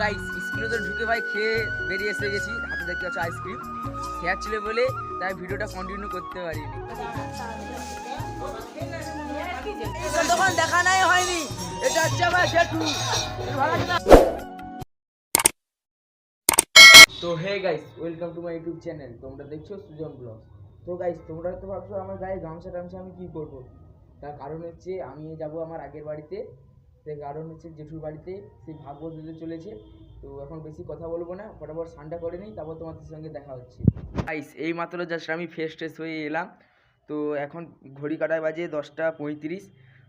Guys স্কুলে তো ঢুকে ভাই খেয়ে বেরিয়ে এসে গেছি। হাতে দেখতে পাচ্ছ আইসক্রিম খেয়ার ছিল বলে তাই ভিডিওটা কন্টিনিউ করতে পারিনি। তখন দেখা নাই হয়নি। এটা হচ্ছে আমার জেঠু। আছে? তো hey guys welcome to my YouTube channel তোমরা দেখছ সুজন ব্লগ তো গাইস তোমরা হয়তো ভাবছ আমার গায়ে গামছা টামছা আমি কি করব? তার কারণ হচ্ছে আমি যাব আমার আগের বাড়িতে। সেই কারণ হচ্ছে জেঠুর বাড়িতে সেই ভাগবত দিতে চলেছে। তো এখন বেশি কথা বলব না, ফটাফট স্নানটা করে নিই, তারপর তোমাদের সঙ্গে দেখা হচ্ছে। গাইস এই মাত্র জাস্ট আমি ফ্রেশ ট্রেশ হয়ে এলাম। তো এখন ঘড়ি কাটায় বাজে দশটা পঁয়ত্রিশ।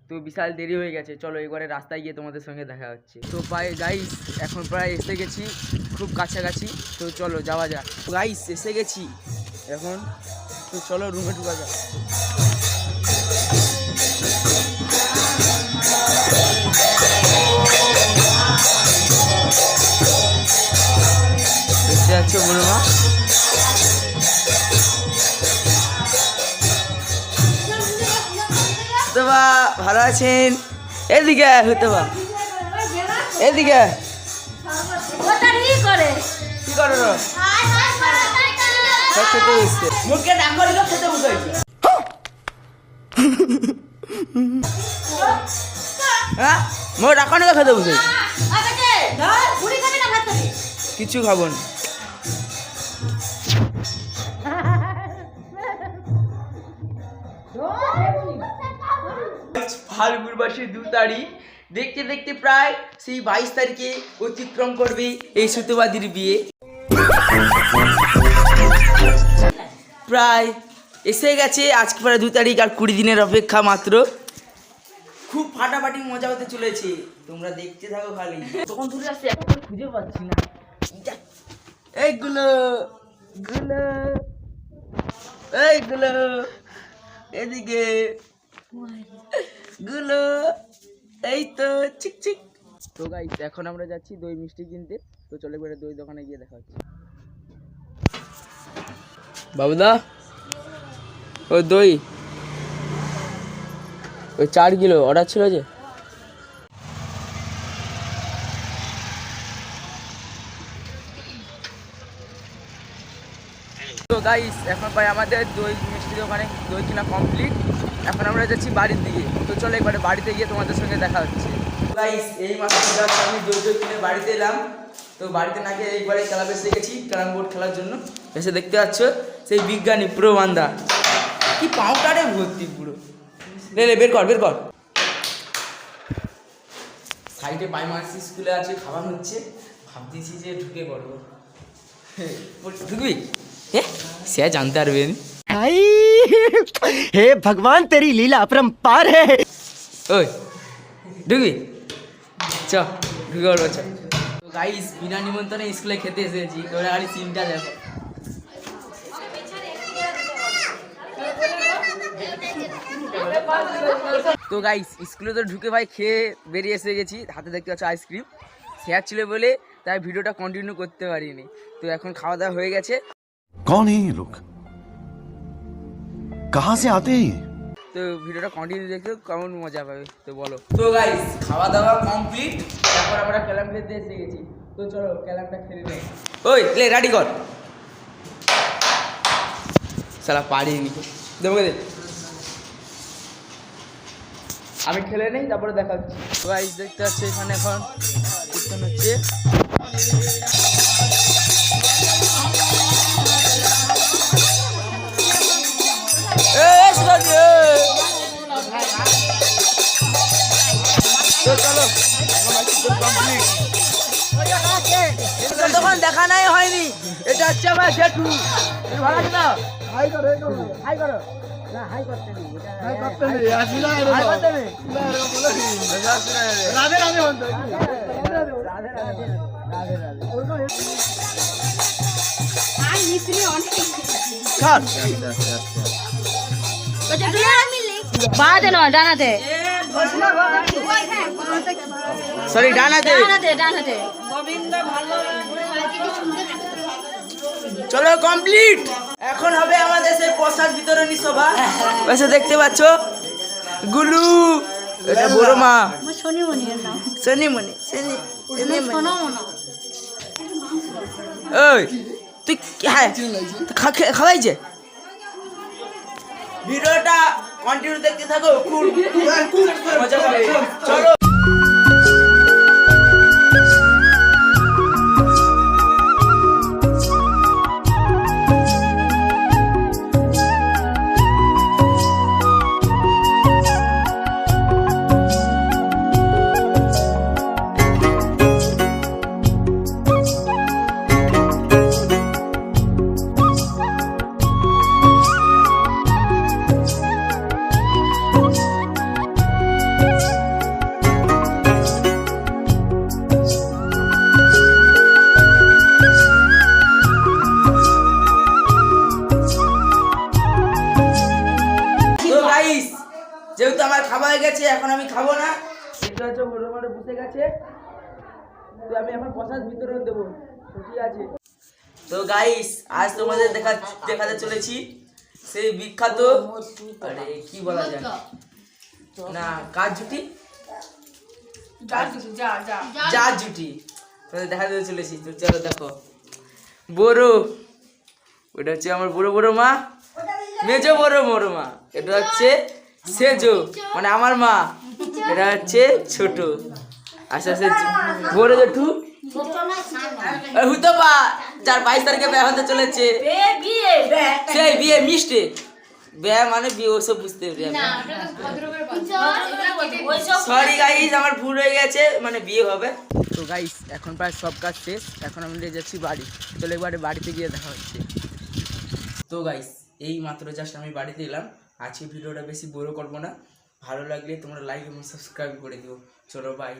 তো বিশাল দেরি হয়ে গেছে, চলো এবারে রাস্তায় গিয়ে তোমাদের সঙ্গে দেখা হচ্ছে। তো প্রায় গাইস এখন প্রায় এসে গেছি, খুব কাছাকাছি। তো চলো যাওয়া যাক। গাইস এসে গেছি। এখন তো চলো রুমে ঢুকা যাক। যাচ্ছ বলো মা হুতবা ভালো আছেন? এদিকে হুতবা এদিকে। কি করো? খেতে বসছে মুখে ডাক করিল খেতে বসে হ্যাঁ? মোর ডাক না খেতে বসে কিছু খাব না। ফাল্গুন মাসের দু তারিখ দেখতে দেখতে প্রায় সেই বাইশ তারিখে অতিক্রম করবে এই সুতোবাদীর বিয়ে। প্রায় এসে গেছে আজকে প্রায় দু তারিখ আর কুড়ি দিনের অপেক্ষা মাত্র। খুব ফাটাফাটি মজা হতে চলেছে। তোমরা দেখতে থাকো খালি। তখন ধরে আসছে এখন খুঁজে পাচ্ছি না। এইগুলো গুলো এইগুলো এদিকে। গুলো। এই তো চিক চিক। তো গাইস এখন আমরা যাচ্ছি দই মিষ্টি কিনতে। তো চলে করে দই দোকানে গিয়ে দেখা হচ্ছে। বাবুদা ও দই। ওই চার কিলো অর্ডার ছিল যে। তো গাইস এখন ভাই আমাদের দই মিষ্টি দোকানে দই কিনা কমপ্লিট এখন আমরা যাচ্ছি বাড়ির দিকে। তো চলো একবারে বাড়িতে গিয়ে তোমাদের সঙ্গে দেখা হচ্ছে। গাইস এই মাসে আমি দই দই কিনে বাড়িতে এলাম। তো বাড়িতে না গিয়ে একবারে খেলা এসে গেছি ক্যারাম বোর্ড খেলার জন্য। এসে দেখতে পাচ্ছ সেই বিজ্ঞানী পুরো বান্দা। কি পাউডারে ভর্তি পুরো। রে লে বের কর বের কর। সাইডে প্রাইমারি স্কুলে আছে খাবার হচ্ছে। ভাবতেছি যে ঢুকে পড়ব। ঢুকবি? এ সে জানতে পারবেন आई हे भगवान तेरी लीला अपरंपार है ওই ঢুকবি চ ঢুকে পড়বো চ তো গাইস বিনা নিমন্ত্রণে স্কুলে খেতে এসেছি তোরা খালি সিনটা দেখো তো গাইস স্কুলে তো ঢুকে ভাই খেয়ে বেরিয়ে এসে গেছি হাতে দেখতে পাচ্ছ আইসক্রিম শেয়ার ছিল বলে তাই ভিডিওটা কন্টিনিউ করতে পারিনি তো এখন খাওয়া দাওয়া হয়ে গেছে कौन है ये लोग कहां से आते हैं ये তো ভিডিওটা কন্টিনিউ দেখতে কেমন মজা পাবে তো বলো তো গাইস খাওয়া দাওয়া কমপ্লিট তারপর আমরা ক্যালাম খেতে এসে গেছি তো চলো ক্যালামটা খেলে নেই ওই লে রেডি কর সালা পারিনি দেবো দে আমি খেলে নেই তারপরে দেখা হচ্ছে তো গাইস দেখতে পাচ্ছি এখানে এখন কীর্তন হচ্ছে তখন দেখা নাই হয়নি। এটা হচ্ছে আমার জেঠু। ভালো আছে না হাই করো হাই করো। রাধে রাধে বাঁধে নয় ডানাতে। সরি ডানাতে। ডানাতে ডানাতে। চলো কমপ্লিট এখন হবে আমাদের সেই প্রসাদ বিতরণী সভা। এসে দেখতে পাচ্ছ? গুলু এটা বড় মা। শনি শনিমণি। ওই তুই কি- হ্যাঁ খাওয়াইছে ভিডিওটা কন্টিনিউ দেখতে থাকো খুব খুব মজা পাবে চলো। যেহেতু আমার খাওয়া হয়ে গেছে এখন আমি খাব না। এটা হচ্ছে মোড়ে বসে গেছে। তো আমি এখন প্রসাদ বিতরণ দেবো। ঠিক আছে। তো গাইস আজ তোমাদের দেখা দেখাতে চলেছি। সেই বিখ্যাত আরে কি বলা যায়? না কার জুটি? যা জুটি। তোমাদের দেখা দিতে চলেছি। তো চলো দেখো। বড়। ওটা হচ্ছে আমার বড় বড় মা। মেজো বড় বড় মা। এটা হচ্ছে সেজো মানে আমার মা। এটা হচ্ছে ছোট। আচ্ছা আস্তে বড় জেঠু হুতো বা চার বাইশ তারিখে বিয়ে হতে চলেছে। সেই বিয়ে মিষ্টি। বিয়ে মানে বিয়ে ওসব বুঝতে পারি সরি গাইস আমার ভুল হয়ে গেছে মানে বিয়ে হবে। তো গাইস এখন প্রায় সব কাজ শেষ। এখন আমি নিয়ে যাচ্ছি বাড়ি। চলে এবারে বাড়িতে গিয়ে দেখা হচ্ছে। তো গাইস এই মাত্র জাস্ট আমি বাড়িতে এলাম। আজকে ভিডিওটা বেশি বড় করব না। ভালো লাগলে তোমরা লাইক এবং সাবস্ক্রাইব করে দিও। চলো বাই